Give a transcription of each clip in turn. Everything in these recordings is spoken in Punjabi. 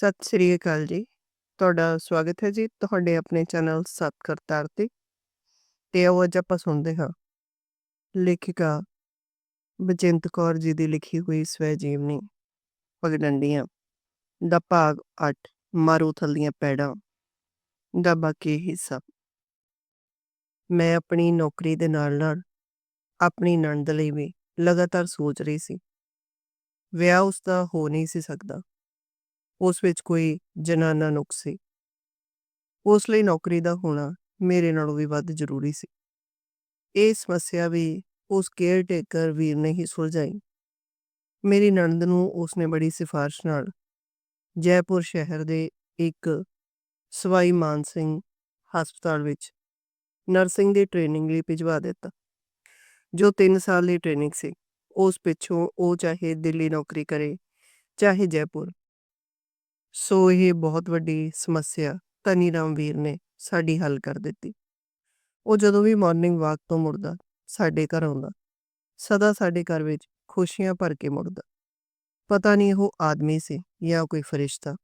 ਸਤਿ ਸ੍ਰੀ ਅਕਾਲ ਜੀ। ਤੁਹਾਡਾ ਸਵਾਗਤ ਹੈ ਜੀ ਤੁਹਾਡੇ ਆਪਣੇ ਚੈਨਲ ਸਤ ਕਰਤਾਰ ਤੇ। ਤੇ ਆਓ ਅੱਜ ਆਪਾਂ ਸੁਣਦੇ ਹਾਂ ਲੇਖਿਕਾ ਬਚਿੰਤ ਕੌਰ ਜੀ ਦੀ ਲਿਖੀ ਹੋਈ ਸਵੈ ਜੀਵਨੀ ਪਗਡੰਡੀਆਂ ਦਾ ਭਾਗ 8 ਮਾਰੂਥਲ ਦੀਆਂ ਪੈੜਾਂ ਦਾ ਬਾਕੀ ਹਿੱਸਾ ਮੈਂ ਆਪਣੀ ਨੌਕਰੀ ਦੇ ਨਾਲ ਨਾਲ ਆਪਣੀ ਨਣਦ ਲਈ ਵੀ ਲਗਾਤਾਰ ਸੋਚ ਰਹੀ ਸੀ ਵਿਆਹ ਉਸ ਦਾ ਹੋ ਨਹੀਂ ਸੀ ਸਕਦਾ ਉਸ ਵਿੱਚ ਕੋਈ ਜਨਾਨਾ ਨੁਕਸ ਸੀ। ਉਸ ਲਈ ਨੌਕਰੀ ਦਾ ਹੋਣਾ ਮੇਰੇ ਨਾਲੋਂ ਵੀ ਵੱਧ ਜ਼ਰੂਰੀ ਸੀ। ਇਹ ਸਮੱਸਿਆ ਵੀ ਉਸ ਕੇਅਰ ਟੇਕਰ ਵੀਰ ਨੇ ਹੀ ਸੁਲਝਾਈ। ਮੇਰੀ ਨਣਦ ਨੂੰ ਉਸਨੇ ਬੜੀ ਸਿਫਾਰਿਸ਼ ਨਾਲ ਜੈਪੁਰ ਸ਼ਹਿਰ ਦੇ ਇੱਕ ਸਵਾਈ ਮਾਨ ਸਿੰਘ ਹਸਪਤਾਲ ਵਿੱਚ ਨਰਸਿੰਗ ਦੀ ਟ੍ਰੇਨਿੰਗ ਲਈ ਭਿਜਵਾ ਦਿੱਤਾ, ਜੋ 3 ਸਾਲ ਦੀ ਟ੍ਰੇਨਿੰਗ ਸੀ। ਉਸ ਪਿੱਛੋਂ ਉਹ ਚਾਹੇ ਦਿੱਲੀ ਨੌਕਰੀ ਕਰੇ, ਚਾਹੇ ਜੈਪੁਰ। ਸੋ ਇਹ ਬਹੁਤ ਵੱਡੀ ਸਮੱਸਿਆ ਧਨੀ ਰਾਮ ਵੀਰ ਨੇ ਸਾਡੀ ਹੱਲ ਕਰ ਦਿੱਤੀ। ਉਹ ਜਦੋਂ ਵੀ ਮਾਰਨਿੰਗ ਵਾਕ ਤੋਂ ਮੁੜਦਾ, ਸਾਡੇ ਘਰ ਆਉਂਦਾ। ਸਦਾ ਸਾਡੇ ਘਰ ਵਿੱਚ ਖੁਸ਼ੀਆਂ ਭਰ ਕੇ ਮੁੜਦਾ। ਪਤਾ ਨਹੀਂ ਉਹ ਆਦਮੀ ਸੀ ਜਾਂ ਕੋਈ ਫਰਿਸ਼ਤਾ,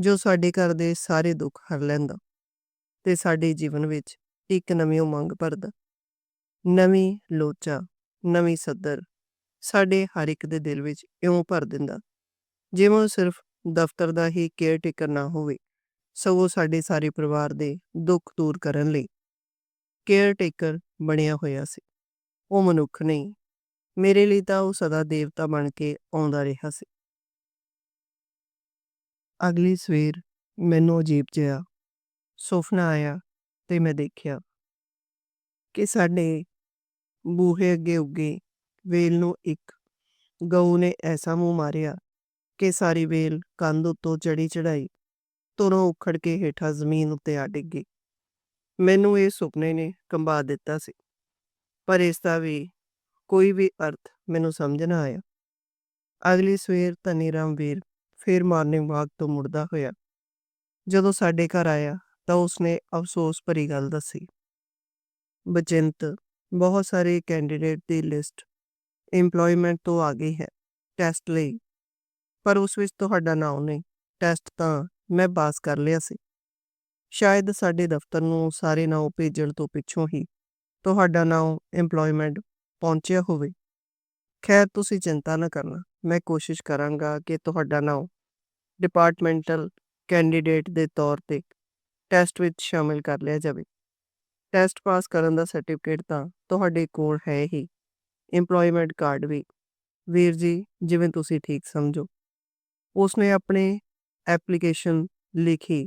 ਜੋ ਸਾਡੇ ਘਰ ਦੇ ਸਾਰੇ ਦੁੱਖ ਹਰ ਲੈਂਦਾ ਤੇ ਸਾਡੇ ਜੀਵਨ ਵਿੱਚ ਇੱਕ ਨਵੀਂ ਉਮੰਗ ਭਰਦਾ। ਨਵੀਂ ਲੋਚਾ, ਨਵੀਂ ਸੱਦਰ ਸਾਡੇ ਹਰ ਇੱਕ ਦੇ ਦਿਲ ਵਿੱਚ ਇਉਂ ਭਰ ਦਿੰਦਾ, ਜਿਵੇਂ ਉਹ ਸਿਰਫ ਦਫ਼ਤਰ ਦਾ ਹੀ ਕੇਅਰ ਟੇਕਰ ਨਾ ਹੋਵੇ, ਸਗੋਂ ਸਾਡੇ ਸਾਰੇ ਪਰਿਵਾਰ ਦੇ ਦੁੱਖ ਦੂਰ ਕਰਨ ਲਈ ਕੇਅਰ ਟੇਕਰ ਬਣਿਆ ਹੋਇਆ ਸੀ। ਉਹ ਮਨੁੱਖ ਨਹੀਂ, ਮੇਰੇ ਲਈ ਤਾਂ ਉਹ ਸਦਾ ਦੇਵਤਾ ਬਣ ਕੇ ਆਉਂਦਾ ਰਿਹਾ ਸੀ। ਅਗਲੀ ਸਵੇਰ ਮੈਨੂੰ ਅਜੀਬ ਜਿਹਾ ਸੁਪਨਾ ਆਇਆ ਤੇ ਮੈਂ ਦੇਖਿਆ ਕਿ ਸਾਡੇ ਬੂਹੇ ਅੱਗੇ ਉੱਗੇ ਵੇਲ ਨੂੰ ਇੱਕ ਗਊ ਨੇ ਐਸਾ ਮੂੰਹ ਮਾਰਿਆ ਕਿ ਸਾਰੀ ਵੇਲ ਕੰਧ ਉੱਤੋਂ ਚੜੀ ਚੜਾਈ ਤੁਰੋਂ ਉਖੜ ਕੇ ਹੇਠਾਂ ਜ਼ਮੀਨ ਉੱਤੇ ਆ ਡਿੱਗੀ। ਮੈਨੂੰ ਇਹ ਸੁਪਨੇ ਨੇ ਕੰਬਾ ਦਿੱਤਾ ਸੀ, ਪਰ ਇਸ ਦਾ ਵੀ ਕੋਈ ਵੀ ਅਰਥ ਮੈਨੂੰ ਸਮਝ ਨਾ ਆਇਆ। ਅਗਲੀ ਸਵੇਰ ਧਨੀ ਰਾਮ ਵੀਰ ਫਿਰ ਮਾਰਨਿੰਗ ਵਾਕ ਤੋਂ ਮੁੜਦਾ ਹੋਇਆ। ਜਦੋਂ ਸਾਡੇ ਘਰ ਆਇਆ ਤਾਂ ਉਸਨੇ ਅਫਸੋਸ ਭਰੀ ਗੱਲ ਦੱਸੀ। ਬਚਿੰਤ, ਬਹੁਤ ਸਾਰੇ ਕੈਂਡੀਡੇਟ ਦੀ ਲਿਸਟ EMPLOYMENT ਤੋਂ ਆ ਗਈ ਹੈ ਟੈਸਟ ਲਈ ਪਰ ਉਸ ਵਿੱਚ ਤੁਹਾਡਾ ਨਾਮ ਨਹੀਂ ਟੈਸਟ ਤਾਂ ਮੈਂ ਪਾਸ ਕਰ ਲਿਆ ਸੀ। ਸ਼ਾਇਦ ਸਾਡੇ ਦਫ਼ਤਰ ਨੂੰ ਸਾਰੇ ਨਾਮ ਭੇਜਣ ਤੋਂ ਪਿੱਛੋਂ ਹੀ ਤੁਹਾਡਾ ਨਾਮ EMPLOYMENT ਪਹੁੰਚਿਆ ਹੋਵੇ। ਖੈਰ, ਤੁਸੀਂ ਚਿੰਤਾ ਨਾ ਕਰਨਾ। ਮੈਂ ਕੋਸ਼ਿਸ਼ ਕਰਾਂਗਾ ਕਿ ਤੁਹਾਡਾ ਨਾਮ ਡਿਪਾਰਟਮੈਂਟਲ ਕੈਂਡੀਡੇਟ ਦੇ ਤੌਰ ਤੇ ਟੈਸਟ ਵਿੱਚ ਸ਼ਾਮਿਲ ਕਰ ਲਿਆ ਜਾਵੇ। ਟੈਸਟ ਪਾਸ ਕਰਨ ਦਾ ਸਰਟੀਫਿਕੇਟ ਤਾਂ ਤੁਹਾਡੇ ਕੋਲ ਹੈ ਹੀ। EMPLOYMENT ਕਾਰਡ ਵੀ। ਵੀਰ ਜੀ, ਜਿਵੇਂ ਤੁਸੀਂ ਠੀਕ ਸਮਝੋ। ਉਸਨੇ ਆਪਣੇ ਐਪਲੀਕੇਸ਼ਨ ਲਿਖੀ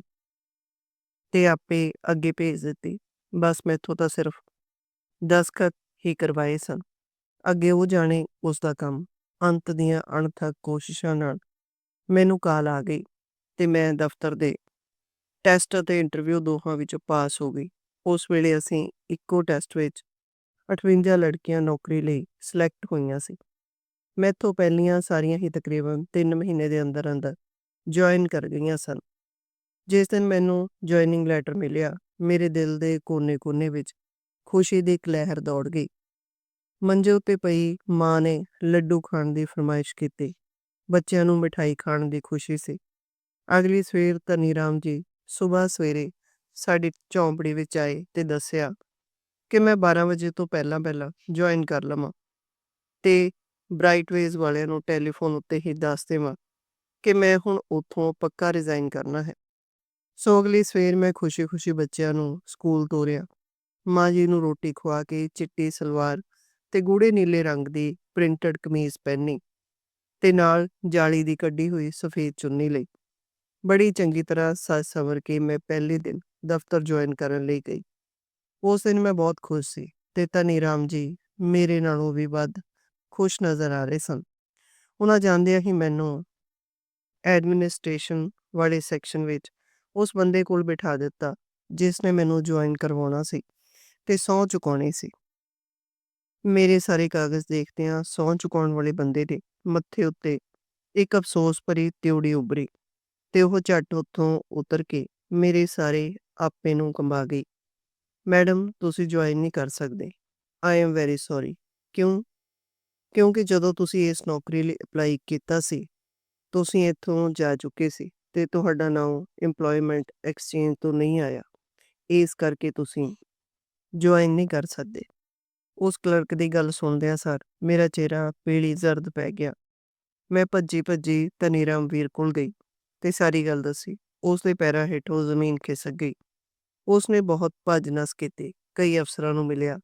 ਤੇ ਆਪੇ ਅੱਗੇ ਭੇਜ ਦਿੱਤੀ। ਬਸ ਮੈਥੋਂ ਤਾਂ ਸਿਰਫ ਦਸਖਤ ਹੀ ਕਰਵਾਏ ਸਨ। ਅੱਗੇ ਉਹ ਜਾਣੇ ਉਸ ਦਾ ਕੰਮ। ਅੰਤ ਦੀਆਂ ਅਣਥੱਕ ਕੋਸ਼ਿਸ਼ਾਂ ਨਾਲ ਮੈਨੂੰ ਕਾਲ ਆ ਗਈ ਤੇ ਮੈਂ ਦਫ਼ਤਰ ਦੇ ਟੈਸਟ ਅਤੇ ਇੰਟਰਵਿਊ ਦੋਹਾਂ ਵਿੱਚ ਪਾਸ ਹੋ ਗਈ। ਉਸ ਵੇਲੇ ਅਸੀਂ ਇੱਕੋ ਟੈਸਟ ਵਿੱਚ 58 ਲੜਕੀਆਂ ਨੌਕਰੀ ਲਈ ਸਿਲੈਕਟ ਹੋਈਆਂ ਸੀ। ਮੈਥੋਂ ਪਹਿਲੀਆਂ ਸਾਰੀਆਂ ਹੀ ਤਕਰੀਬਨ 3 ਮਹੀਨੇ ਦੇ ਅੰਦਰ ਅੰਦਰ ਜੁਆਇਨ ਕਰ ਗਈਆਂ ਸਨ। ਜਿਸ ਦਿਨ ਮੈਨੂੰ ਜੁਆਇਨਿੰਗ ਲੈਟਰ ਮਿਲਿਆ, ਮੇਰੇ ਦਿਲ ਦੇ ਕੋਨੇ-ਕੋਨੇ ਵਿੱਚ ਖੁਸ਼ੀ ਦੀ ਇੱਕ ਲਹਿਰ ਦੌੜ ਗਈ। ਮੰਜੇ ਉੱਤੇ ਪਈ ਮਾਂ ਨੇ ਲੱਡੂ ਖਾਣ ਦੀ ਫਰਮਾਇਸ਼ ਕੀਤੀ। ਬੱਚਿਆਂ ਨੂੰ ਮਿਠਾਈ ਖਾਣ ਦੀ ਖੁਸ਼ੀ ਸੀ। ਅਗਲੀ ਸਵੇਰ ਧਨੀ ਰਾਮ ਜੀ ਸਵੇਰ ਸਵੇਰੇ ਸਾਡੀ ਝੌਂਪੜੀ ਵਿੱਚ ਆਏ ਤੇ ਦੱਸਿਆ ਕਿ ਮੈਂ 12 ਵਜੇ ਤੋਂ ਪਹਿਲਾਂ ਪਹਿਲਾਂ ਜੁਆਇਨ ਕਰ ਲਵਾਂ। ਤੇ ਬ੍ਰਾਈਟਵੇਜ਼ ਵਾਲਿਆਂ ਨੂੰ ਟੈਲੀਫੋਨ ਉੱਤੇ ਹੀ ਦੱਸ ਦੇਵਾਂ ਕਿ ਮੈਂ ਹੁਣ ਉੱਥੋਂ ਪੱਕਾ ਰਿਜ਼ਾਈਨ ਕਰਨਾ ਹੈ। ਸੋ ਅਗਲੀ ਸਵੇਰ ਮੈਂ ਖੁਸ਼ੀ-ਖੁਸ਼ੀ ਬੱਚਿਆਂ ਨੂੰ ਸਕੂਲ ਤੋਰਿਆ। ਮਾਂ ਜੀ ਨੂੰ ਰੋਟੀ ਖਵਾ ਕੇ ਚਿੱਟੀ ਸਲਵਾਰ ਤੇ ਗੂੜੇ ਨੀਲੇ ਰੰਗ ਦੀ ਪ੍ਰਿੰਟਡ ਕਮੀਜ਼ ਪਹਿਨੀ ਤੇ ਨਾਲ ਜਾਲੀ ਦੀ ਕੱਢੀ ਹੋਈ ਸਫੇਦ ਚੁੰਨੀ ਲਈ। ਬੜੀ ਚੰਗੀ ਤਰ੍ਹਾਂ ਸਜ ਸਵਰ ਕੇ ਮੈਂ ਪਹਿਲੇ ਦਿਨ ਦਫ਼ਤਰ ਜੁਆਇਨ ਕਰਨ ਲਈ ਗਈ। ਉਸ ਦਿਨ ਮੈਂ ਬਹੁਤ ਖੁਸ਼ ਸੀ ਤੇ ਧਨੀ ਰਾਮ ਜੀ ਮੇਰੇ ਨਾਲੋਂ ਵੀ ਵੱਧ ਖੁਸ਼ ਨਜ਼ਰ ਆ ਰਹੇ ਸਨ। ਉਹਨਾਂ ਜਾਂਦਿਆਂ ਹੀ ਮੈਨੂੰ ਐਡਮਿਨਿਸਟ੍ਰੇਸ਼ਨ ਵਾਲੇ ਸੈਕਸ਼ਨ ਵਿੱਚ ਉਸ ਬੰਦੇ ਕੋਲ ਬਿਠਾ ਦਿੱਤਾ, ਜਿਸ ਨੇ ਮੈਨੂੰ ਜੁਆਇਨ ਕਰਵਾਉਣਾ ਸੀ ਤੇ ਸਹੁੰ ਚੁਕਾਉਣੀ ਸੀ। ਮੇਰੇ ਸਾਰੇ ਕਾਗਜ਼ ਦੇਖਦਿਆਂ ਸਹੁੰ ਚੁਕਾਉਣ ਵਾਲੇ ਬੰਦੇ ਦੇ ਮੱਥੇ ਉੱਤੇ ਇੱਕ ਅਫਸੋਸ ਭਰੀ ਤਿਉੜੀ ਉਭਰੀ ਤੇ ਉਹ ਝੱਟ ਉੱਥੋਂ ਉਤਰ ਕੇ ਮੇਰੇ ਸਾਰੇ ਆਪੇ ਨੂੰ ਕੰਬਾ ਗਈ। ਮੈਡਮ, ਤੁਸੀਂ ਜੁਆਇਨ ਨਹੀਂ ਕਰ ਸਕਦੇ। ਆਈ ਐਮ ਵੈਰੀ ਸੌਰੀ ਕਿਉਂ? ਕਿਉਂਕਿ ਜਦੋਂ ਤੁਸੀਂ ਇਸ ਨੌਕਰੀ ਲਈ ਅਪਲਾਈ ਕੀਤਾ ਸੀ, ਤੁਸੀਂ ਇੱਥੋਂ ਜਾ ਚੁੱਕੇ ਸੀ ਤੇ ਤੁਹਾਡਾ ਨਾਮ ਏਮਪਲੋਇਮੈਂਟ ਐਕਸਚੇਂਜ ਤੋਂ ਨਹੀਂ ਆਇਆ। ਇਸ ਕਰਕੇ ਤੁਸੀਂ ਜੁਆਇਨ ਨਹੀਂ ਕਰ ਸਕਦੇ। ਉਸ ਕਲਰਕ ਦੀ ਗੱਲ ਸੁਣਦਿਆਂ ਸਰ ਮੇਰਾ ਚਿਹਰਾ ਪੀਲੀ ਜ਼ਰਦ ਪੈ ਗਿਆ। ਮੈਂ ਭੱਜੀ ਭੱਜੀ ਧਨੀਰਾਮ ਵੀਰ ਕੋਲ ਗਈ ਤੇ ਸਾਰੀ ਗੱਲ ਦੱਸੀ। ਉਸ ਦੇ ਪੈਰਾਂ ਹੇਠੋਂ ਜ਼ਮੀਨ ਖਿਸਕ ਗਈ। ਉਸ ਨੇ ਬਹੁਤ ਭੱਜ ਨਸ ਕੀਤੀ, ਕਈ ਅਫਸਰਾਂ ਨੂੰ ਮਿਲਿਆ,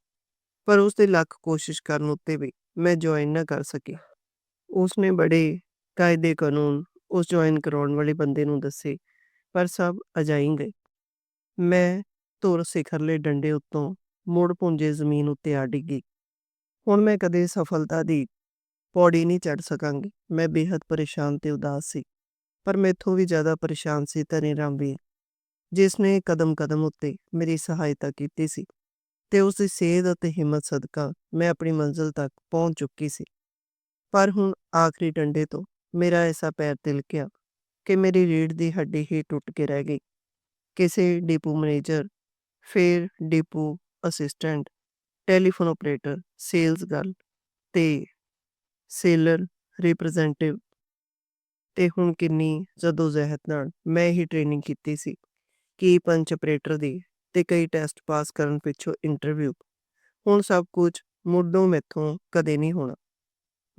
ਪਰ ਉਸ ਦੇ ਲੱਖ ਕੋਸ਼ਿਸ਼ ਕਰਨ ਉੱਤੇ ਵੀ ਮੈਂ ਜੁਆਇਨ ਨਾ ਕਰ ਸਕੀ ਉਸਨੇ ਬੜੇ ਕਾਇਦੇ ਕਾਨੂੰਨ ਉਸ ਜੁਆਇਨ ਕਰਾਉਣ ਵਾਲੇ ਬੰਦੇ ਨੂੰ ਦੱਸੇ ਪਰ ਸਭ ਅਜਾਈ ਗਏ ਮੈਂ ਧੁਰ ਸਿਖਰਲੇ ਡੰਡੇ ਉੱਤੋਂ ਮੁੜ ਪੁੰਜੇ ਜ਼ਮੀਨ ਉੱਤੇ ਆ ਡਿੱਗੀ ਹੁਣ ਮੈਂ ਕਦੇ ਸਫਲਤਾ ਦੀ ਪੌੜੀ ਨਹੀਂ ਚੜ ਸਕਾਂਗੀ ਮੈਂ ਬੇहद ਪਰੇਸ਼ਾਨ ਤੇ ਉਦਾਸ ਸੀ ਪਰ ਮੈਥੋਂ ਵੀ ਜ਼ਿਆਦਾ ਪਰੇਸ਼ਾਨ ਸੀ ਧਨੀਰਾਮ ਵੀਰ ਜਿਸ ਨੇ ਕਦਮ ਕਦਮ ਉੱਤੇ ਮੇਰੀ ਸਹਾਇਤਾ ਕੀਤੀ ਸੀ ਤੇ ਉਸ ਦੀ ਸੇਧ ਅਤੇ ਹਿੰਮਤ ਸਦਕਾ ਮੈਂ ਆਪਣੀ ਮੰਜ਼ਿਲ ਤੱਕ ਪਹੁੰਚ ਚੁੱਕੀ ਸੀ। ਪਰ ਹੁਣ ਆਖਰੀ ਡੰਡੇ ਤੋਂ ਮੇਰਾ ਐਸਾ ਪੈਰ ਤਿਲਕਿਆ ਕਿ ਮੇਰੀ ਰੀੜ ਦੀ ਹੱਡੀ ਹੀ ਟੁੱਟ ਕੇ ਰਹਿ ਗਈ। ਕਿਸੇ ਡਿਪੂ ਮੈਨੇਜਰ, ਫਿਰ depot assistant, telephone operator sales girl ਤੇ ਸੇਲਰ ਰਿਪਰੈਜ਼ੈਂਟੇਟਿਵ। ਤੇ ਹੁਣ ਕਿੰਨੀ ਜ਼ਹਿਦ ਨਾਲ ਮੈਂ ਹੀ ਟ੍ਰੇਨਿੰਗ ਕੀਤੀ ਸੀ ਕੀ ਪੰਚ ਆਪਰੇਟਰ ਦੀ ਤੇ ਕਈ ਟੈਸਟ ਪਾਸ ਕਰਨ ਪਿੱਛੋਂ ਇੰਟਰਵਿਊ ਹੁਣ ਸਭ ਕੁਝ ਮੁੱਢੋਂ ਮੈਥੋਂ ਕਦੇ ਨਹੀਂ ਹੋਣਾ।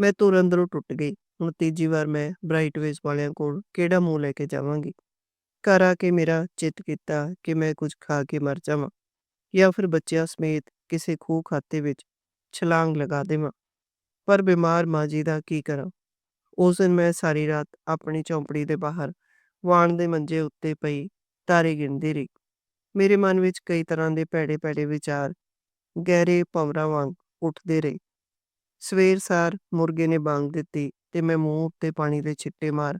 ਮੈਂ ਤੁਰ ਅੰਦਰੋਂ ਟੁੱਟ ਗਈ। ਹੁਣ ਤੀਜੀ ਵਾਰ ਮੈਂ ਬ੍ਰਾਈਟਵੇਜ਼ ਵਾਲਿਆਂ ਕੋਲ ਕਿਹੜਾ ਮੂੰਹ ਲੈ ਕੇ ਜਾਵਾਂਗੀ? ਘਰ ਆ ਕੇ ਮੇਰਾ ਚਿੱਤ ਕੀਤਾ ਕਿ ਮੈਂ ਕੁਝ ਖਾ ਕੇ ਮਰ ਜਾਵਾਂ ਜਾਂ ਫਿਰ ਬੱਚਿਆਂ ਸਮੇਤ ਕਿਸੇ ਖੂਹ ਖਾਤੇ ਵਿੱਚ ਛਲਾਂਗ ਲਗਾ ਦੇਵਾਂ। ਪਰ ਬਿਮਾਰ ਮਾਂ ਜੀ ਦਾ ਕੀ ਕਰਾਂ? ਉਸ ਦਿਨ ਮੈਂ ਸਾਰੀ ਰਾਤ ਆਪਣੀ ਝੌਂਪੜੀ ਦੇ ਬਾਹਰ ਵਾਣ ਦੇ ਮੰਜੇ ਉੱਤੇ ਪਈ, ਤਾਰੇ ਗਿਣਦੀ ਰਹੀ। ਮੇਰੇ ਮਨ ਵਿੱਚ ਕਈ ਤਰ੍ਹਾਂ ਦੇ ਭੈੜੇ ਭੈੜੇ ਵਿਚਾਰ, ਗਹਿਰੇ ਭੰਵਰਾਂ ਵਾਂਗ ਉੱਠਦੇ ਰਹੇ। ਸਵੇਰ ਸਾਰ ਮੁਰਗੇ ਨੇ ਬਾਂਗ ਦਿੱਤੀ ਤੇ ਮੈਂ ਮੂੰਹ ਉੱਤੇ ਪਾਣੀ ਦੇ ਛਿੱਟੇ ਮਾਰ,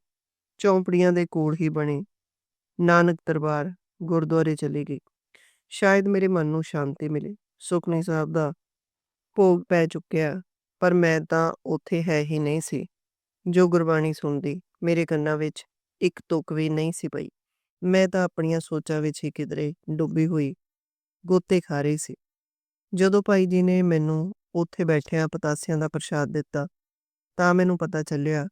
ਚੌਂਪੜੀਆਂ ਦੇ ਕੋਲ ਹੀ ਬਣੇ। ਨਾਨਕ ਦਰਬਾਰ ਗੁਰਦੁਆਰੇ ਚਲੀ ਗਈ। ਸ਼ਾਇਦ ਮੇਰੇ ਮਨ ਨੂੰ ਸ਼ਾਂਤੀ ਮਿਲੇ। ਸੁਖਨੀ ਸਾਹਿਬ ਦਾ ਭੋਗ ਪੈ ਚੁੱਕਿਆ, ਪਰ ਮੈਂ ਤਾਂ ਉੱਥੇ ਹੈ ਹੀ ਨਹੀਂ ਸੀ। ਜੋ ਗੁਰਬਾਣੀ ਸੁਣਦੀ, ਮੇਰੇ ਕੰਨਾਂ ਵਿੱਚ ਇੱਕ ਤੁਕ ਵੀ ਨਹੀਂ ਸੀ ਪਈ। ਮੈਂ ਤਾਂ ਆਪਣੀਆਂ ਸੋਚਾਂ ਵਿੱਚ ਹੀ ਕਿਧਰੇ ਡੁੱਬੀ ਹੋਈ, ਗੋਤੇ ਖਾ ਰਹੀ ਸੀ। ਜਦੋਂ ਭਾਈ ਜੀ ਨੇ ਮੈਨੂੰ ਉੱਥੇ ਬੈਠਿਆਂ ਪਤਾਸਿਆਂ ਦਾ ਪ੍ਰਸ਼ਾਦ ਦਿੱਤਾ, ਤਾਂ ਮੈਨੂੰ ਪਤਾ ਚੱਲਿਆ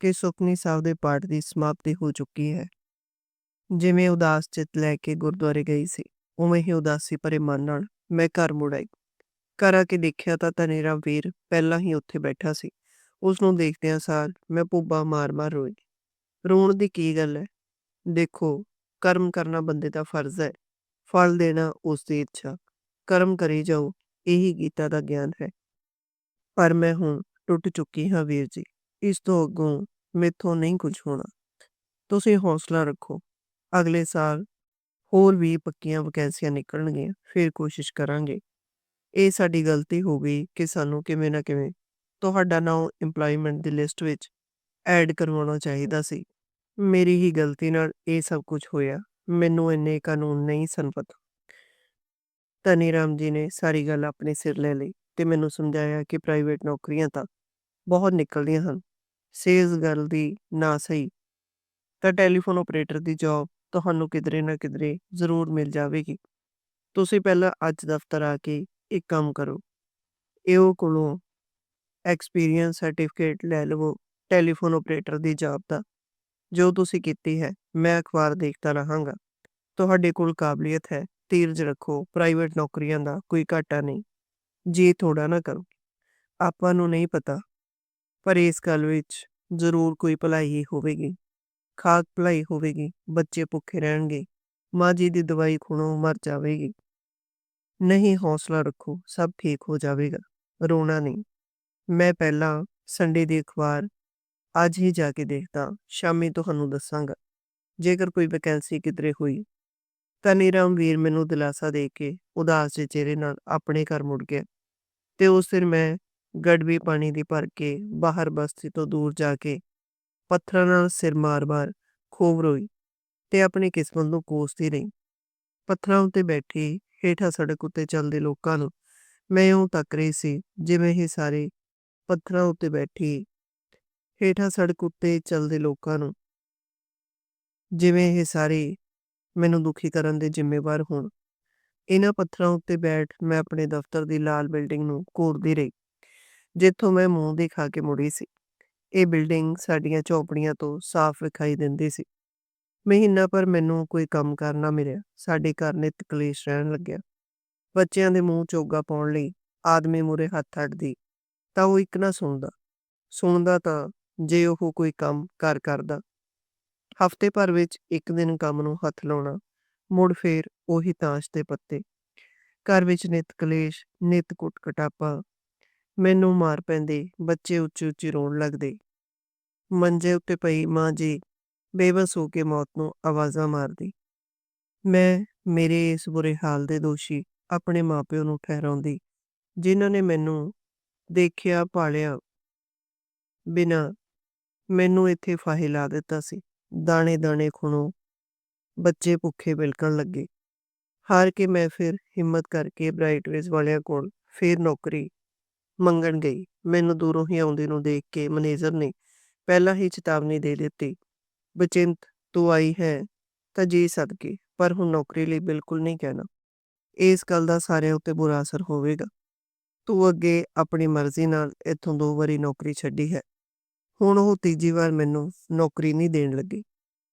ਕਿ ਸੁਖਨੀ ਸਾਹਿਬ ਦੇ ਪਾਠ ਦੀ ਸਮਾਪਤੀ ਹੋ ਚੁੱਕੀ ਹੈ। ਜਿਵੇਂ ਉਦਾਸ ਚਿੱਤ ਲੈ ਕੇ ਗੁਰਦੁਆਰੇ ਗਈ ਸੀ, ਉਵੇਂ ਹੀ ਉਦਾਸੀ ਭਰੇ ਮਨ ਨਾਲ ਮੈਂ ਘਰ ਮੁੜ ਆਈ। ਘਰ ਆ ਕੇ ਦੇਖਿਆ ਤਾਂ ਧਨੀਰਾਮ ਵੀਰ ਪਹਿਲਾਂ ਹੀ ਉੱਥੇ ਬੈਠਾ ਸੀ। ਉਸ ਨੂੰ ਦੇਖਦਿਆਂ ਸਾਰ ਮੈਂ ਪੁੱਬਾ ਮਾਰ-ਮਾਰ ਰੋਈ। ਰੋਣ ਦੀ ਕੀ ਗੱਲ ਹੈ? ਦੇਖੋ ਕਰਮ ਕਰਨਾ ਬੰਦੇ ਦਾ ਫਰਜ਼ ਹੈ। ਫਲ ਦੇਣਾ ਉਸ ਦੀ ਇੱਛਾ। ਕਰਮ ਕਰੀ ਜਾਓ, ਇਹੀ ਗੀਤਾ ਦਾ ਗਿਆਨ ਹੈ। ਪਰ ਮੈਂ ਹੁਣ ਟੁੱਟ ਚੁੱਕੀ ਹਾਂ ਵੀਰ ਜੀ। ਇਸ ਤੋਂ ਅੱਗੋਂ ਮੇਥੋਂ ਨਹੀਂ ਕੁਝ ਹੋਣਾ। ਤੁਸੀਂ ਹੌਸਲਾ ਰੱਖੋ। ਅਗਲੇ ਸਾਲ ਹੋਰ ਵੀ ਪੱਕੀਆਂ ਵਕੈਂਸੀਆਂ ਨਿਕਲਣਗੀਆਂ, ਫਿਰ ਕੋਸ਼ਿਸ਼ ਕਰਾਂਗੇ। ਇਹ ਸਾਡੀ ਗਲਤੀ ਹੋ ਗਈ ਕਿ ਸਾਨੂੰ ਕਿਵੇਂ ਨਾ ਕਿਵੇਂ ਤੁਹਾਡਾ ਨਾਮ ਏਮਪਲੋਇਮੈਂਟ ਦੀ ਲਿਸਟ ਵਿੱਚ ਐਡ ਕਰਵਾਉਣਾ ਚਾਹੀਦਾ ਸੀ। ਮੇਰੀ ਹੀ ਗਲਤੀ ਨਾਲ ਇਹ ਸਭ ਕੁਝ ਹੋਇਆ। ਮੈਨੂੰ ਇੰਨੇ ਕਾਨੂੰਨ ਨਹੀਂ ਸਨ ਪਤਾ। ਧਨੀ ਰਾਮ ਜੀ ਨੇ ਸਾਰੀ ਗੱਲ ਆਪਣੇ ਸਿਰ ਲੈ ਲਈ ਤੇ ਮੈਨੂੰ ਸਮਝਾਇਆ ਕਿ ਪ੍ਰਾਈਵੇਟ ਨੌਕਰੀਆਂ ਤਾਂ ਬਹੁਤ ਨਿਕਲਦੀਆਂ ਹਨ। ਸੇਲਸ ਗੱਲ ਦੀ ਨਾ ਸਹੀ ਤਾਂ ਟੈਲੀਫੋਨ ਆਪਰੇਟਰ ਦੀ ਜੌਬ ਤੁਹਾਨੂੰ ਕਿਧਰੇ ਨਾ ਕਿਧਰੇ ਜ਼ਰੂਰ ਮਿਲ ਜਾਵੇਗੀ। ਤੁਸੀਂ ਪਹਿਲਾਂ ਅੱਜ ਦਫ਼ਤਰ ਆ ਕੇ ਇੱਕ ਕੰਮ ਕਰੋ। ਇਹੋ ਕੋਲੋਂ ਐਕਸਪੀਰੀਅੰਸ ਸਰਟੀਫਿਕੇਟ ਲੈ ਲਵੋ ਟੈਲੀਫੋਨ ਆਪਰੇਟਰ ਦੀ ਜੌਬ ਦਾ। ਜੋ ਤੁਸੀਂ ਕੀਤੀ ਹੈ, ਮੈਂ ਅਖਬਾਰ ਦੇਖਦਾ ਰਹਾਂਗਾ। ਤੁਹਾਡੇ ਕੋਲ ਕਾਬਲੀਅਤ ਹੈ ਤੀਰਜ ਰੱਖੋ ਪ੍ਰਾਈਵੇਟ ਨੌਕਰੀਆਂ ਦਾ ਕੋਈ ਘਾਟਾ ਨਹੀਂ। ਜੀ ਥੋੜਾ ਨਾ ਕਰੋ। ਆਪਾਂ ਨੂੰ ਨਹੀਂ ਪਤਾ, ਪਰ ਇਸ ਗੱਲ ਵਿੱਚ ਜ਼ਰੂਰ ਕੋਈ ਭਲਾਈ ਹੀ ਹੋਵੇਗੀ। ਖਾਕ ਭਲਾਈ ਹੋਵੇਗੀ, ਬੱਚੇ ਭੁੱਖੇ ਰਹਿਣਗੇ, ਮਾਂ ਜੀ ਦੀ ਦਵਾਈ ਖੁਣੋਂ ਮਰ ਜਾਵੇਗੀ। ਨਹੀਂ ਹੌਸਲਾ ਰੱਖੋ, ਸਭ ਠੀਕ ਹੋ ਜਾਵੇਗਾ, ਰੋਣਾ ਨਹੀਂ। ਮੈਂ ਪਹਿਲਾਂ ਸੰਡੇ ਦੀ ਅਖਬਾਰ ਅੱਜ ਹੀ ਜਾ ਕੇ ਦੇਖਦਾ ਸ਼ਾਮੀ ਤੁਹਾਨੂੰ ਦੱਸਾਂਗਾ। ਜੇਕਰ ਕੋਈ ਵੈਕੈਂਸੀ ਕਿਧਰੇ ਹੋਈ, ਤਾਂ ਨੀਰਮ ਵੀਰ ਮੈਨੂੰ ਦਿਲਾਸਾ ਦੇ ਕੇ ਉਦਾਸ ਜਿਹੇ ਚਿਹਰੇ ਨਾਲ ਆਪਣੇ ਘਰ ਮੁੜ ਗਿਆ ਤੇ ਉਸ ਦਿਨ ਮੈਂ ਗੜਵੀ ਪਾਣੀ ਦੀ ਭਰ ਕੇ ਬਾਹਰ ਬਸਤੀ ਤੋਂ ਦੂਰ ਜਾ ਕੇ ਪੱਥਰਾਂ ਨਾਲ ਸਿਰ ਮਾਰ-ਮਾਰ ਖੂਬ ਰੋਈ ਤੇ ਆਪਣੀ ਕਿਸਮਤ ਨੂੰ ਕੋਸਦੀ ਰਹੀ। ਪੱਥਰਾਂ ਉੱਤੇ ਬੈਠੀ ਹੇਠਾਂ ਸੜਕ ਉੱਤੇ ਚੱਲਦੇ ਲੋਕਾਂ ਨੂੰ ਮੈਂ ਉਹ ਤੱਕ ਰਹੀ ਸੀ ਜਿਵੇਂ ਇਹ ਸਾਰੇ ਪੱਥਰਾਂ ਉੱਤੇ ਬੈਠੀ ਹੇਠਾਂ ਸੜਕ ਉੱਤੇ ਚੱਲਦੇ ਲੋਕਾਂ ਨੂੰ। ਜਿਵੇਂ ਇਹ ਸਾਰੇ ਮੈਨੂੰ ਦੁਖੀ ਕਰਨ ਦੇ ਜ਼ਿੰਮੇਵਾਰ ਹੋਣ। ਇਹਨਾਂ ਪੱਥਰਾਂ ਉੱਤੇ ਬੈਠ ਮੈਂ ਆਪਣੇ ਦਫ਼ਤਰ ਦੀ ਲਾਲ ਬਿਲਡਿੰਗ ਨੂੰ ਕੋਰਦੀ ਰਹੀ, ਜਿੱਥੋਂ ਮੈਂ ਮੂੰਹ ਦਿਖਾ ਕੇ ਮੁੜੀ ਸੀ। ਇਹ ਬਿਲਡਿੰਗ ਸਾਡੀਆਂ ਝੌਪੜੀਆਂ ਤੋਂ ਸਾਫ਼ ਵਿਖਾਈ ਦਿੰਦੀ ਸੀ। ਮਹੀਨਾ ਭਰ ਮੈਨੂੰ ਕੋਈ ਕੰਮ ਕਰਨਾ ਮਿਲਿਆ। ਸਾਡੇ ਘਰ ਨਿੱਤ ਕਲੇਸ਼ ਰਹਿਣ ਲੱਗਿਆ। ਬੱਚਿਆਂ ਦੇ ਮੂੰਹ ਚੋਗਾ ਪਾਉਣ ਲਈ ਆਦਮੀ ਮੂਹਰੇ ਹੱਥ ਅੱਡਦੀ, ਤਾਂ ਉਹ ਇੱਕ ਨਾ ਸੁਣਦਾ। ਸੁਣਦਾ ਤਾਂ ਜੇ ਉਹ ਕੋਈ ਕੰਮ ਕਰ ਕਰਦਾ। ਹਫ਼ਤੇ ਭਰ ਵਿੱਚ ਇੱਕ ਦਿਨ ਕੰਮ ਨੂੰ ਹੱਥ ਲਾਉਣਾ, ਮੁੜ ਫੇਰ ਉਹੀ ਤਾਸ਼ ਦੇ ਪੱਤੇ। ਘਰ ਵਿੱਚ ਨਿੱਤ ਕਲੇਸ਼, ਨਿੱਤ ਕੁੱਟ ਕਟਾਪਾ, ਮੈਨੂੰ ਮਾਰ ਪੈਂਦੇ, ਬੱਚੇ ਉੱਚੀ ਉੱਚੀ ਰੋਣ ਲੱਗਦੇ। ਮੰਜੇ ਉੱਤੇ ਪਈ ਮਾਂ ਜੀ ਬੇਬਸ ਹੋ ਕੇ ਮੌਤ ਨੂੰ ਆਵਾਜ਼ਾਂ ਮਾਰਦੀ। ਮੈਂ ਮੇਰੇ ਇਸ ਬੁਰੇ ਹਾਲ ਦੇ ਦੋਸ਼ੀ ਆਪਣੇ ਮਾਪਿਓ ਨੂੰ ਠਹਿਰਾਉਂਦੀ, ਜਿਨ੍ਹਾਂ ਨੇ ਮੈਨੂੰ ਦੇਖਿਆ ਪਾਲਿਆ ਬਿਨਾ ਮੈਨੂੰ ਇੱਥੇ ਫਾਹੇ ਲਾ ਦਿੱਤਾ ਸੀ। ਦਾਣੇ ਦਾਣੇ ਖੁਣੋ, ਬੱਚੇ ਭੁੱਖੇ ਬਿਲਕਣ ਲੱਗੇ। ਹਾਰ ਕੇ ਮੈਂ ਫਿਰ ਹਿੰਮਤ ਕਰਕੇ ਬ੍ਰਾਈਟਵੇਜ਼ ਵਾਲਿਆਂ ਕੋਲ ਫਿਰ ਨੌਕਰੀ ਮੰਗਣ ਗਈ। ਮੈਨੂੰ ਦੂਰੋਂ ਹੀ ਆਉਂਦੇ ਨੂੰ ਦੇਖ ਕੇ ਮੈਨੇਜਰ ਨੇ ਪਹਿਲਾਂ ਹੀ ਚੇਤਾਵਨੀ ਦੇ ਦਿੱਤੀ, ਬਚਿੰਤ, ਤੂੰ ਆਈ ਹੈ ਤਾਂ ਜੀ ਸਦਕੇ, ਪਰ ਹੁਣ ਨੌਕਰੀ ਲਈ ਬਿਲਕੁਲ ਨਹੀਂ ਕਹਿਣਾ। ਇਸ ਗੱਲ ਦਾ ਸਾਰਿਆਂ ਉੱਤੇ ਬੁਰਾ ਅਸਰ ਹੋਵੇਗਾ। ਤੂੰ ਅੱਗੇ ਆਪਣੀ ਮਰਜ਼ੀ ਨਾਲ ਇੱਥੋਂ ਦੋ ਵਾਰੀ ਨੌਕਰੀ ਛੱਡੀ ਹੈ। ਹੁਣ ਉਹ ਤੀਜੀ ਵਾਰ ਮੈਨੂੰ ਨੌਕਰੀ ਨਹੀਂ ਦੇਣ ਲੱਗੀ।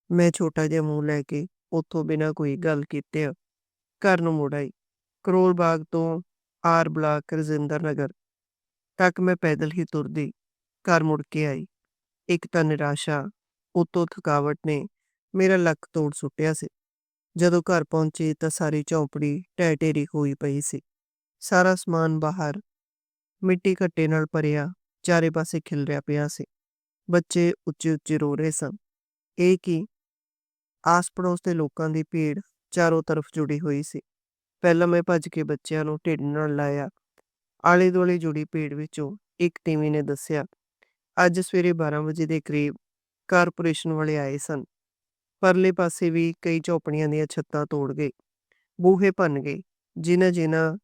ਮੈਂ ਛੋਟਾ ਜਿਹਾ ਮੂੰਹ ਲੈ ਕੇ ਉੱਥੋਂ ਬਿਨਾਂ ਕੋਈ ਗੱਲ ਕੀਤੇ ਘਰ ਨੂੰ ਮੁੜ ਆਈ। ਕਰੋਲ ਬਾਗ ਤੋਂ ਆਰ ਬਲਾਕ ਰਜਿੰਦਰ ਨਗਰ ਤੱਕ ਮੈਂ ਪੈਦਲ ਹੀ ਤੁਰਦੀ ਘਰ ਮੁੜ ਕੇ ਆਈ। ਇੱਕ ਤਾਂ ਨਿਰਾਸ਼ਾ, ਉਤੋਂ ਥਕਾਵਟ ਨੇ ਮੇਰਾ ਲੱਕ ਤੋੜ ਸੁੱਟਿਆ ਸੀ। ਜਦੋਂ ਘਰ ਪਹੁੰਚੀ ਤਾਂ ਸਾਰੀ ਝੌਂਪੜੀ ਢਹਿ ਢੇਰੀ ਹੋਈ ਪਈ ਸੀ। ਸਾਰਾ ਸਮਾਨ ਬਾਹਰ ਮਿੱਟੀ ਘੱਟੇ ਨਾਲ ਭਰਿਆ, ਚਾਰੇ ਪਾਸੇ ਖਿਲ ਰਿਹਾ ਪਿਆ ਸੀ। ਬੱਚੇ ਉੱਚੇ ਉੱਚੇ ਰੋ ਰਹੇ ਸਨ। ਇਹ ਕਿ ਆਸ ਪੜੋਸ ਦੇ ਲੋਕਾਂ ਦੀ ਭੀੜ ਚਾਰੋਂ ਤਰਫ ਜੁੜੀ ਹੋਈ ਸੀ। ਪਹਿਲਾਂ ਮੈਂ ਭੱਜ ਕੇ ਬੱਚਿਆਂ ਨੂੰ ਢਿੱਡ ਨਾਲ ਲਾਇਆ। ਆਲੇ ਦੁਆਲੇ ਜੁੜੀ ਭੀੜ ਵਿੱਚੋਂ ਇੱਕ ਟੀਵੀ ਨੇ ਦੱਸਿਆ, ਅੱਜ ਸਵੇਰੇ 12 ਵਜੇ ਦੇ ਕਰੀਬ ਕਾਰਪੋਰੇਸ਼ਨ ਵਾਲੇ ਆਏ ਸਨ। ਪਰਲੇ ਪਾਸੇ ਵੀ ਕਈ ਝੋਪੜੀਆਂ ਦੀਆਂ ਛੱਤਾਂ ਤੋੜ ਗਏ। ਬੂਹੇ ਭੰਨ ਗਏ। ਜਿਨ੍ਹਾਂ ਜਿਨ੍ਹਾਂ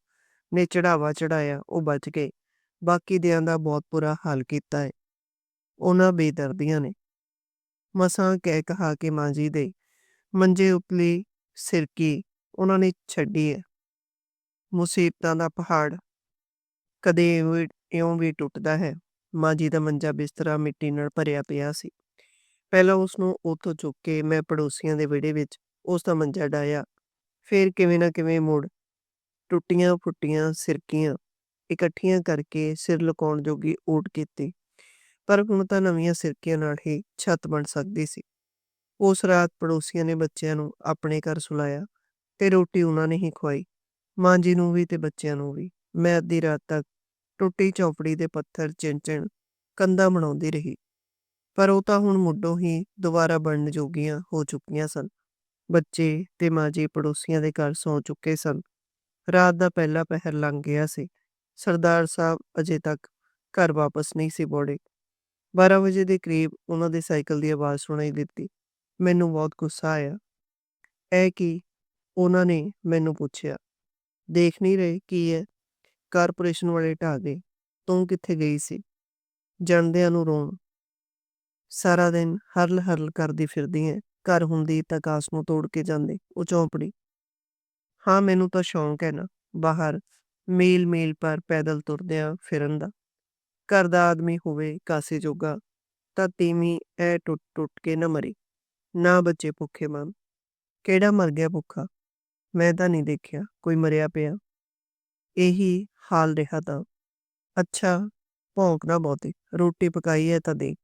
ਨੇ ਚੜਾਵਾ ਚੜਾਇਆ ਉਹ ਬਚ ਗਏ। ਬਾਕੀ ਦਿਆਂ ਦਾ ਬਹੁਤ ਬੁਰਾ ਹਾਲ ਕੀਤਾ ਹੈ। ਉਹਨਾਂ ਬੇਦਰਦੀਆਂ ਨੇ। ਮਸਾਂ ਕਹਿ ਕਹਾ ਕੇ ਮਾਂ ਜੀ ਦੇ, ਮੰਜੇ ਉਪਲੀ ਸਿਰਕੀ ਉਹਨਾਂ ਨੇ ਛੱਡੀ ਹੈ ਮੁਸੀਬਤਾਂ ਦਾ ਪਹਾੜ ਕਦੇ ਇਉਂ- ਵੀ ਟੁੱਟਦਾ ਹੈ। ਮਾਂ ਜੀ ਦਾ ਮੰਜਾ ਬਿਸਤਰਾ ਮਿੱਟੀ ਨਾਲ ਭਰਿਆ ਪਿਆ ਸੀ। ਪਹਿਲਾਂ ਉਸ ਨੂੰ ਉੱਥੋਂ ਚੁੱਕ ਕੇ ਮੈਂ ਪੜੋਸੀਆਂ ਦੇ ਵਿਹੜੇ ਵਿੱਚ ਉਸ ਦਾ ਮੰਜਾ ਡਾਇਆ ਫਿਰ ਕਿਵੇਂ ਨਾ ਕਿਵੇਂ ਮੁੜ ਟੁੱਟੀਆਂ ਫੁੱਟੀਆਂ ਸਿਰਕੀਆਂ ਇਕੱਠੀਆਂ ਕਰਕੇ ਸਿਰ ਲੁਕਾਉਣ ਜੋਗੀ ਊਟ ਕੀਤੀ। ਪਰ ਹੁਣ ਤਾਂ ਨਵੀਆਂ ਸਿਰਕੀਆਂ ਨਾਲ ਹੀ ਛੱਤ ਬਣ ਸਕਦੀ ਸੀ। ਉਸ ਰਾਤ ਪੜੋਸੀਆਂ ਨੇ ਬੱਚਿਆਂ ਨੂੰ ਆਪਣੇ ਘਰ ਸੁਲਾਇਆ ਤੇ ਰੋਟੀ ਉਹਨਾਂ ਨੇ ਹੀ ਖਵਾਈ, ਮਾਂ ਜੀ ਨੂੰ ਵੀ ਤੇ ਬੱਚਿਆਂ ਨੂੰ ਵੀ। ਮੈਂ ਅੱਧੀ ਰਾਤ ਤੱਕ ਟੁੱਟੀ ਚੌਪੜੀ ਦੇ ਪੱਥਰ ਚਿਣ-ਚਿਣ ਕੰਧਾਂ ਬਣਾਉਂਦੀ ਰਹੀ। ਪਰ ਉਹ ਤਾਂ ਹੁਣ ਮੁੱਢੋਂ ਹੀ ਦੁਬਾਰਾ ਬਣਨ ਜੋਗੀਆਂ ਹੋ ਚੁੱਕੀਆਂ ਸਨ। ਬੱਚੇ ਤੇ ਮਾਂ ਜੀ ਪੜੋਸੀਆਂ ਦੇ ਘਰ ਸੌ ਚੁੱਕੇ ਸਨ। ਰਾਤ ਦਾ ਪਹਿਲਾ ਪਹਿਰ ਲੰਘ ਗਿਆ ਸੀ। ਸਰਦਾਰ ਸਾਹਿਬ ਅਜੇ ਤੱਕ ਘਰ ਵਾਪਸ ਨਹੀਂ ਸੀ ਬੋੜੇ 12 ਵਜੇ ਦੇ ਕਰੀਬ ਉਹਨਾਂ ਦੇ ਸਾਈਕਲ ਦੀ ਆਵਾਜ਼ ਸੁਣਾਈ ਦਿੱਤੀ। ਮੈਨੂੰ ਬਹੁਤ ਗੁੱਸਾ ਆਇਆ। ਇਹ ਕਿ? ਉਹਨਾਂ ਨੇ ਮੈਨੂੰ ਪੁੱਛਿਆ। ਦੇਖ ਨਹੀਂ ਰਹੇ ਕੀ ਹੈ ਕਾਰਪੋਰੇਸ਼ਨ ਵਾਲੇ ਢਾਹ ਗਏ। ਤੂੰ ਕਿੱਥੇ ਗਈ ਸੀ? ਜਾਣਦਿਆਂ ਨੂੰ ਰੋਣ। ਸਾਰਾ ਦਿਨ ਹਰਲ ਹਰਲ ਕਰਦੀ ਫਿਰਦੀ ਐ ਘਰ ਹੁੰਦੀ ਤਾਂ ਕਾਸ ਨੂੰ ਤੋੜ ਕੇ ਜਾਂਦੇ। ਉਹ ਚੌਂਪੜੀ। ਹਾਂ, ਮੈਨੂੰ ਤਾਂ ਸ਼ੌਂਕ ਹੈ ਨਾ। ਬਾਹਰ ਮੀਲ ਮੀਲ ਪਰ ਪੈਦਲ ਤੁਰਦਿਆਂ ਫਿਰਨ ਦਾ। ਘਰ ਦਾ ਆਦਮੀ ਹੋਵੇ, ਕਾਸੇ ਜੋਗਾ, ਤਾਂ ਤੀਵੀਂ ਐ ਟੁੱਟ ਟੁੱਟ ਕੇ ਨਾ ਮਰੀ। ਨਾ ਬੱਚੇ ਭੁੱਖੇ ਮਨ ਕਿਹੜਾ ਮਰ ਗਿਆ ਭੁੱਖਾ? ਮੈਂ ਤਾਂ ਨਹੀਂ ਦੇਖਿਆ ਕੋਈ ਮਰਿਆ ਪਿਆ। ਇਹੀ ਹਾਲ ਰਿਹਾ ਤਾਂ। ਅੱਛਾ, ਭੌਂਕ ਨਾ ਬਹੁਤੀ। ਰੋਟੀ ਪਕਾਈ ਹੈ ਤਾਂ ਦੇ।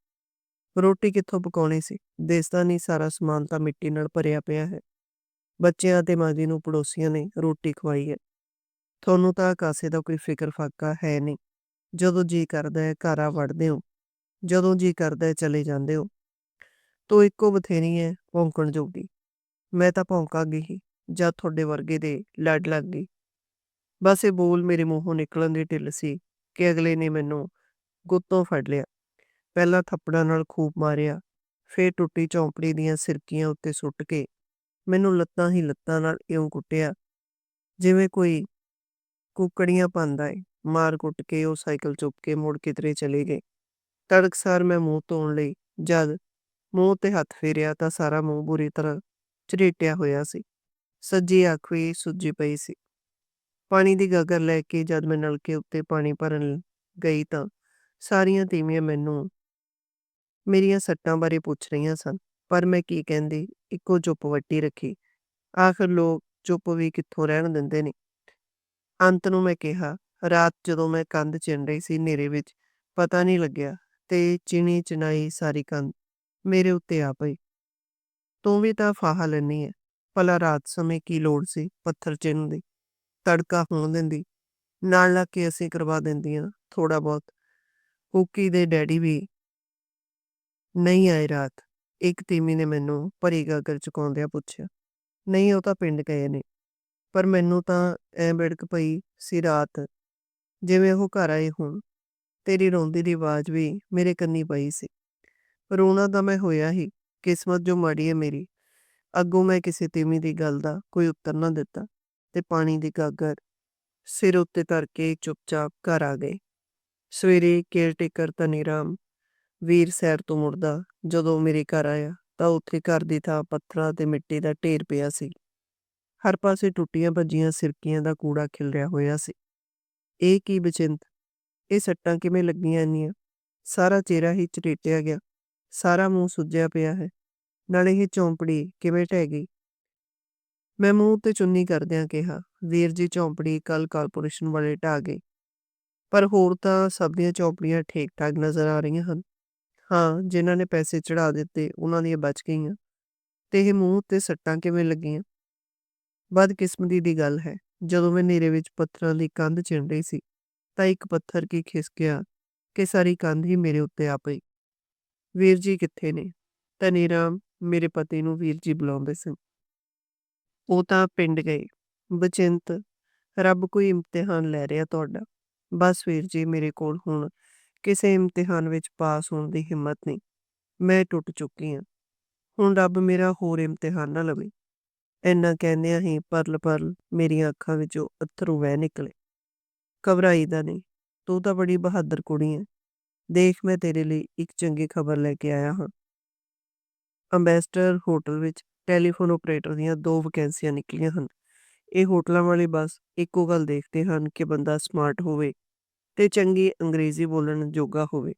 ਰੋਟੀ ਕਿੱਥੋਂ ਪਕਾਉਣੀ ਸੀ? ਦੇਸਦਾ ਨਹੀਂ, ਸਾਰਾ ਸਮਾਨ ਤਾਂ ਮਿੱਟੀ ਨਾਲ ਭਰਿਆ ਪਿਆ ਹੈ। ਬੱਚਿਆਂ ਤੇ ਮਾਂ ਜੀ ਨੂੰ ਪੜੋਸੀਆਂ ਨੇ ਰੋਟੀ ਖਵਾਈ ਹੈ। ਤੁਹਾਨੂੰ ਤਾਂ ਕਾਸੇ ਦਾ ਕੋਈ ਫਿਕਰ ਫਾਕਾ ਹੈ ਨਹੀਂ। ਜਦੋਂ ਜੀ ਕਰਦਾ ਹੈ ਘਰ ਆ ਵੜਦੇ ਹੋ, ਜਦੋਂ ਜੀ ਕਰਦਾ ਹੈ ਚਲੇ ਜਾਂਦੇ ਹੋ, ਤੋ ਇੱਕੋ ਬਥੇਰੀ ਹੈ ਭੌਂਕਣ ਜੋਗੀ। ਮੈਂ ਤਾਂ ਭੌਂਕਾਂਗੀ ਹੀ ਜਦ ਤੁਹਾਡੇ ਵਰਗੇ ਦੇ ਲੜ ਲੱਗ। ਗਈ ਬਸ ਇਹ ਬੋਲ ਮੇਰੇ ਮੂੰਹੋਂ ਨਿਕਲਣ ਦੀ ਢਿੱਲ ਸੀ ਕਿ ਅਗਲੇ ਨੇ ਮੈਨੂੰ ਗੁੱਤੋਂ ਫੜ ਲਿਆ। ਪਹਿਲਾਂ ਥੱਪੜਾਂ ਨਾਲ ਖੂਬ ਮਾਰਿਆ, ਫੇਰ ਟੁੱਟੀ ਝੌਂਪੜੀ ਦੀਆਂ ਸਿਰਕੀਆਂ ਉੱਤੇ ਸੁੱਟ ਕੇ ਮੈਨੂੰ ਲੱਤਾਂ ਹੀ ਲੱਤਾਂ ਨਾਲ ਇਉਂ ਕੁੱਟਿਆ, ਜਿਵੇਂ ਕੋਈ ਕੁੱਕੜੀਆਂ ਪਾਉਂਦਾ ਏ। ਮਾਰ ਕੁੱਟ ਕੇ ਉਹ ਸਾਈਕਲ ਚੁੱਕ ਕੇ ਮੁੜ ਕਿਧਰੇ ਚਲੇ ਗਏ ਤੜਕਸਾਰ ਮੈਂ ਮੂੰਹ ਧੋਣ ਲਈ ਜਦ ਮੂੰਹ ਤੇ ਹੱਥ ਫੇਰਿਆ ਤਾਂ ਸਾਰਾ ਮੂੰਹ ਬੁਰੀ ਤਰ੍ਹਾਂ ਝਰੀਟਿਆ ਹੋਇਆ ਸੀ ਸੱਜੀ ਅੱਖ ਵੀ ਸੁੱਜੀ ਪਈ ਸੀ ਪਾਣੀ ਦੀ ਗਾਗਰ ਲੈ ਕੇ ਜਦ ਮੈਂ ਨਲਕੇ ਉੱਤੇ ਪਾਣੀ ਭਰਨ ਗਈ ਤਾਂ ਸਾਰੀਆਂ ਤੀਵੀਆਂ ਮੈਨੂੰ ਮੇਰੀਆਂ ਸੱਟਾਂ ਬਾਰੇ ਪੁੱਛ ਰਹੀਆਂ ਸਨ ਪਰ ਮੈਂ ਕੀ ਕਹਿੰਦੀ ਇੱਕੋ ਚੁੱਪ ਵੱਟੀ ਰੱਖੀ ਆਖਰ ਲੋਕ ਚੁੱਪ ਵੀ ਕਿੱਥੋਂ ਰਹਿਣ ਦਿੰਦੇ ਨੇ ਅੰਤ ਨੂੰ ਮੈਂ ਕਿਹਾ ਰਾਤ ਜਦੋਂ ਮੈਂ ਕੰਧ ਚਿਣ ਰਹੀ ਸੀ ਹਨੇਰੇ ਵਿੱਚ, ਪਤਾ ਨਹੀਂ ਲੱਗਿਆ ਤੇ ਚਿਣੀ ਚਿਣਾਈ ਸਾਰੀ ਕੰਧ ਮੇਰੇ ਉੱਤੇ ਆ ਪਈ। ਤੂੰ ਵੀ ਤਾਂ ਫਾਹਾ ਲੈਣੀ ਹੈ ਭਲਾ ਰਾਤ ਸਮੇਂ ਕੀ ਲੋੜ ਸੀ ਪੱਥਰ ਚਿਣਨ ਦੀ, ਤੜਕਾ ਹੋਣ ਦਿੰਦੀ, ਨਾਲ ਲੱਗ ਕੇ ਅਸੀਂ ਕਰਵਾ ਦਿੰਦੀਆਂ ਥੋੜਾ ਬਹੁਤ। ਹੁਕੀ ਦੇ ਡੈਡੀ ਵੀ ਨਹੀਂ ਆਏ ਰਾਤ, ਇੱਕ ਤੀਮੀ ਨੇ ਮੈਨੂੰ ਭਰੀ ਗਾਗਰ ਚੁਕਾਉਂਦਿਆਂ ਪੁੱਛਿਆ, ਨਹੀਂ, ਉਹ ਤਾਂ ਪਿੰਡ ਗਏ ਨੇ, ਪਰ ਮੈਨੂੰ ਤਾਂ ਐ ਬਿੜਕ ਪਈ ਸੀ ਰਾਤ ਜਿਵੇਂ ਉਹ ਘਰ ਆਏ ਹੋਣ, ਤੇਰੀ ਰੋਂਦੀ ਦੀ ਆਵਾਜ਼ ਵੀ ਮੇਰੇ ਕੰਨੀ ਪਈ ਸੀ। ਰੋਣਾ ਤਾਂ ਮੈਂ ਹੋਇਆ ਹੀ, ਕਿਸਮਤ ਜੋ ਮਾੜੀ ਹੈ ਮੇਰੀ। ਅੱਗੋਂ ਮੈਂ ਕਿਸੇ ਤੀਮੀ ਦੀ ਗੱਲ ਦਾ ਕੋਈ ਉੱਤਰ ਨਾ ਦਿੱਤਾ ਤੇ ਪਾਣੀ ਦੀ ਗਾਗਰ ਸਿਰ ਉੱਤੇ ਧਰ ਕੇ ਚੁੱਪਚਾਪ ਘਰ ਆ ਗਏ। ਸਵੇਰੇ ਕੇਅਰਟੇਕਰ ਤਨੀਰਾਮ ਵੀਰ ਸੈਰ ਤੋਂ ਮੁੜਦਾ, ਜਦੋਂ ਮੇਰੇ ਘਰ ਆਇਆ ਤਾਂ ਉੱਥੇ ਘਰ ਦੀ ਥਾਂ ਪੱਥਰਾਂ ਤੇ ਮਿੱਟੀ ਦਾ ਢੇਰ ਪਿਆ ਸੀ। ਹਰ ਪਾਸੇ ਟੁੱਟੀਆਂ ਭੱਜੀਆਂ ਸਿਰਕੀਆਂ ਦਾ ਕੂੜਾ ਖਿਲ ਰਿਹਾ ਹੋਇਆ ਸੀ। ਇਹ ਕੀ ਬਚਿੰਤ? ਇਹ ਸੱਟਾਂ ਕਿਵੇਂ ਲੱਗੀਆਂ ਇੰਨੀਆਂ? ਸਾਰਾ ਚਿਹਰਾ ਹੀ ਚਟੇਟਿਆ ਗਿਆ। ਸਾਰਾ ਮੂੰਹ ਸੁੱਜਿਆ ਪਿਆ ਹੈ। ਨਾਲੇ ਇਹ ਝੌਂਪੜੀ ਕਿਵੇਂ ਢਹਿ ਗਈ? ਮੈਂ ਮੂੰਹ ਤੇ ਚੁੰਨੀ ਕਰਦਿਆਂ ਕਿਹਾ, ਵੀਰ ਜੀ, ਝੌਂਪੜੀ ਕੱਲ ਕਾਰਪੋਰੇਸ਼ਨ ਵਾਲੇ ਢਾਹ ਗਏ ਪਰ ਹੋਰ ਤਾਂ ਸਭ ਦੀਆਂ ਝੌਂਪੜੀਆਂ ਠੀਕ ਠਾਕ ਨਜ਼ਰ ਆ ਰਹੀਆਂ ਹਨ। ਹਾਂ, ਜਿਨ੍ਹਾਂ ਨੇ ਪੈਸੇ ਚੜਾ ਦਿੱਤੇ, ਉਹਨਾਂ ਦੀਆਂ ਬਚ ਗਈਆਂ। ਤੇ ਇਹ ਮੂੰਹ ਤੇ ਸੱਟਾਂ ਕਿਵੇਂ ਲੱਗੀਆਂ? ਬਦਕਿਸਮਤੀ ਦੀ ਗੱਲ ਹੈ। ਜਦੋਂ ਮੈਂ ਨੇਰੇ ਵਿੱਚ ਪੱਥਰਾਂ ਦੀ ਕੰਧ ਚਿਣ ਰਹੀ ਸੀ, ਤਾਂ ਇੱਕ ਪੱਥਰ ਕੀ ਖਿਸਕਿਆ ਕਿ ਸਾਰੀ ਕੰਧ ਹੀ ਮੇਰੇ ਉੱਤੇ ਆ ਪਈ। ਵੀਰ ਜੀ ਕਿੱਥੇ ਨੇ? ਤਨੀਰਾਮ ਮੇਰੇ ਪਤੀ ਨੂੰ ਵੀਰ ਜੀ ਬੁਲਾਉਂਦੇ ਸਨ। ਉਹ ਤਾਂ ਪਿੰਡ ਗਏ। ਬਚਿੰਤ, ਰੱਬ ਕੋਈ ਇਮਤਿਹਾਨ ਲੈ ਰਿਹਾ ਤੁਹਾਡਾ। ਬਸ ਵੀਰ ਜੀ, ਮੇਰੇ ਕੋਲ ਹੁਣ ਕਿਸੇ ਇਮਤਿਹਾਨ ਵਿੱਚ ਪਾਸ ਹੋਣ ਦੀ ਹਿੰਮਤ ਨਹੀਂ। ਮੈਂ ਟੁੱਟ ਚੁੱਕੀ ਹਾਂ। ਹੁਣ ਰੱਬ ਮੇਰਾ ਹੋਰ ਇਮਤਿਹਾਨ ਨਾ ਲਵੇ। ਇੰਨਾ ਕਹਿੰਦਿਆਂ ਹੀ ਪਰਲ ਪਰਲ ਮੇਰੀਆਂ ਅੱਖਾਂ ਵਿੱਚੋਂ ਅੱਥਰੂ ਵਹਿ ਨਿਕਲੇ। ਘਬਰਾਈ ਦਾ ਨਹੀਂ, ਤੂੰ ਤਾਂ ਬੜੀ ਬਹਾਦਰ ਕੁੜੀ ਹੈ ਦੇਖ ਮੈਂ ਤੇਰੇ ਲਈ ਇੱਕ ਚੰਗੀ ਖਬਰ ਲੈ ਕੇ ਆਇਆ ਹਾਂ। ਅੰਬੈਸਡਰ ਹੋਟਲ ਵਿੱਚ ਟੈਲੀਫੋਨ ਆਪਰੇਟਰ ਦੀਆਂ ਦੋ ਵੈਕੈਂਸੀਆਂ ਨਿਕਲੀਆਂ ਹਨ। ਇਹ ਹੋਟਲਾਂ ਵਾਲੇ ਬਸ ਇੱਕੋ ਗੱਲ ਦੇਖਦੇ ਹਨ ਕਿ ਬੰਦਾ ਸਮਾਰਟ ਹੋਵੇ ਤੇ ਚੰਗੀ ਅੰਗਰੇਜ਼ੀ ਬੋਲਣ ਜੋਗਾ ਹੋਵੇ।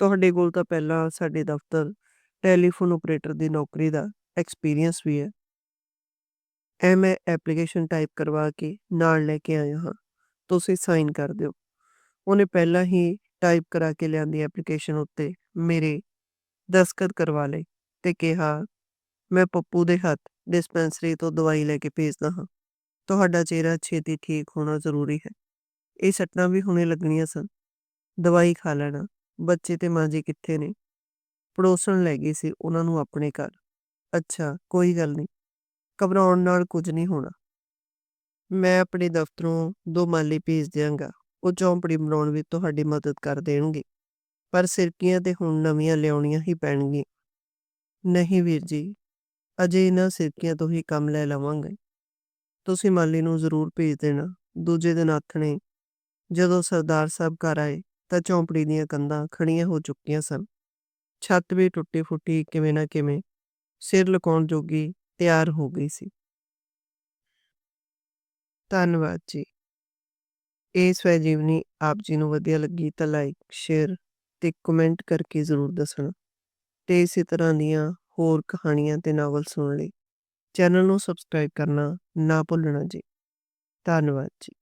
ਤੁਹਾਡੇ ਕੋਲ ਤਾਂ ਪਹਿਲਾਂ ਸਾਡੇ ਦਫ਼ਤਰ ਟੈਲੀਫੋਨ ਆਪਰੇਟਰ ਦੀ ਨੌਕਰੀ ਦਾ ਐਕਸਪੀਰੀਅੰਸ ਵੀ ਹੈ। ਐ ਮੈਂ ਐਪਲੀਕੇਸ਼ਨ ਟਾਈਪ ਕਰਵਾ ਕੇ ਨਾਲ ਲੈ ਕੇ ਆਇਆ ਹਾਂ। ਤੁਸੀਂ ਸਾਈਨ ਕਰ ਦਿਓ। ਉਹਨੇ ਪਹਿਲਾਂ ਹੀ ਟਾਈਪ ਕਰਾ ਕੇ ਲਿਆਂਦੀ ਐਪਲੀਕੇਸ਼ਨ ਉੱਤੇ ਮੇਰੇ ਦਸਤਖਤ ਕਰਵਾ ਲਏ ਤੇ ਕਿਹਾ, ਮੈਂ ਪੱਪੂ ਦੇ ਹੱਥ ਡਿਸਪੈਂਸਰੀ ਤੋਂ ਦਵਾਈ ਲੈ ਕੇ ਭੇਜਦਾ ਹਾਂ। ਤੁਹਾਡਾ ਚਿਹਰਾ ਛੇਤੀ ਠੀਕ ਹੋਣਾ ਜ਼ਰੂਰੀ ਹੈ। ਇਹ ਸੱਟਾਂ ਵੀ ਹੁਣੇ ਲੱਗਣੀਆਂ ਸਨ। ਦਵਾਈ ਖਾ ਲੈਣਾ। ਬੱਚੇ ਤੇ ਮਾਂ ਜੀ ਕਿੱਥੇ ਨੇ? ਪੜੋਸਣ ਲੈ ਗਈ ਸੀ ਉਹਨਾਂ ਨੂੰ ਆਪਣੇ ਘਰ। ਅੱਛਾ, ਕੋਈ ਗੱਲ ਨਹੀਂ। ਘਬਰਾਉਣ ਨਾਲ ਕੁਝ ਨਹੀਂ ਹੋਣਾ। ਮੈਂ ਆਪਣੇ ਦਫ਼ਤਰੋਂ ਦੋ ਮਾਲੀ ਭੇਜ ਦਿਆਂਗਾ। ਉਹ ਝੌਂਪੜੀ ਬਣਾਉਣ ਵਿੱਚ ਤੁਹਾਡੀ ਮਦਦ ਕਰ ਦੇਣਗੇ। ਪਰ ਸਿਰਕੀਆਂ ਤੇ ਹੁਣ ਨਵੀਆਂ ਲਿਆਉਣੀਆਂ ਹੀ ਪੈਣਗੀਆਂ। ਨਹੀਂ ਵੀਰ ਜੀ, ਅਜੇ ਇਹਨਾਂ ਸਿਰਕੀਆਂ ਤੋਂ ਹੀ ਕੰਮ ਲੈ ਲਵਾਂਗੇ। ਤੁਸੀਂ ਮਾਲੀ ਨੂੰ ਜ਼ਰੂਰ ਭੇਜ ਦੇਣਾ। ਦੂਜੇ ਦਿਨ ਆਥਣੇ, ਜਦੋਂ ਸਰਦਾਰ ਸਾਹਿਬ ਘਰ ਆਏ, ਤਾਂ ਝੌਂਪੜੀ ਦੀਆਂ ਕੰਧਾਂ ਖੜੀਆਂ ਹੋ ਚੁੱਕੀਆਂ ਸਨ। ਛੱਤ ਵੀ ਟੁੱਟੀ ਫੁੱਟੀ ਕਿਵੇਂ ਨਾ ਕਿਵੇਂ ਸਿਰ ਲੁਕਾਉਣ ਜੋਗੀ ਤਿਆਰ ਹੋ ਗਈ ਸੀ। ਧੰਨਵਾਦ ਜੀ। ਇਹ ਸਵੈ ਜੀਵਨੀ ਆਪ ਜੀ ਨੂੰ ਵਧੀਆ ਲੱਗੀ ਤਾਂ ਲਾਈਕ ਸ਼ੇਅਰ ਤੇ ਕਮੈਂਟ ਕਰਕੇ ਜ਼ਰੂਰ ਦੱਸਣਾ। ਤੇ ਇਸੇ ਤਰ੍ਹਾਂ ਦੀਆਂ ਹੋਰ ਕਹਾਣੀਆਂ ਤੇ ਨਾਵਲ ਸੁਣਨ ਲਈ ਚੈਨਲ ਨੂੰ ਸਬਸਕ੍ਰਾਈਬ ਕਰਨਾ ਨਾ ਭੁੱਲਣਾ ਜੀ। ਧੰਨਵਾਦ ਜੀ।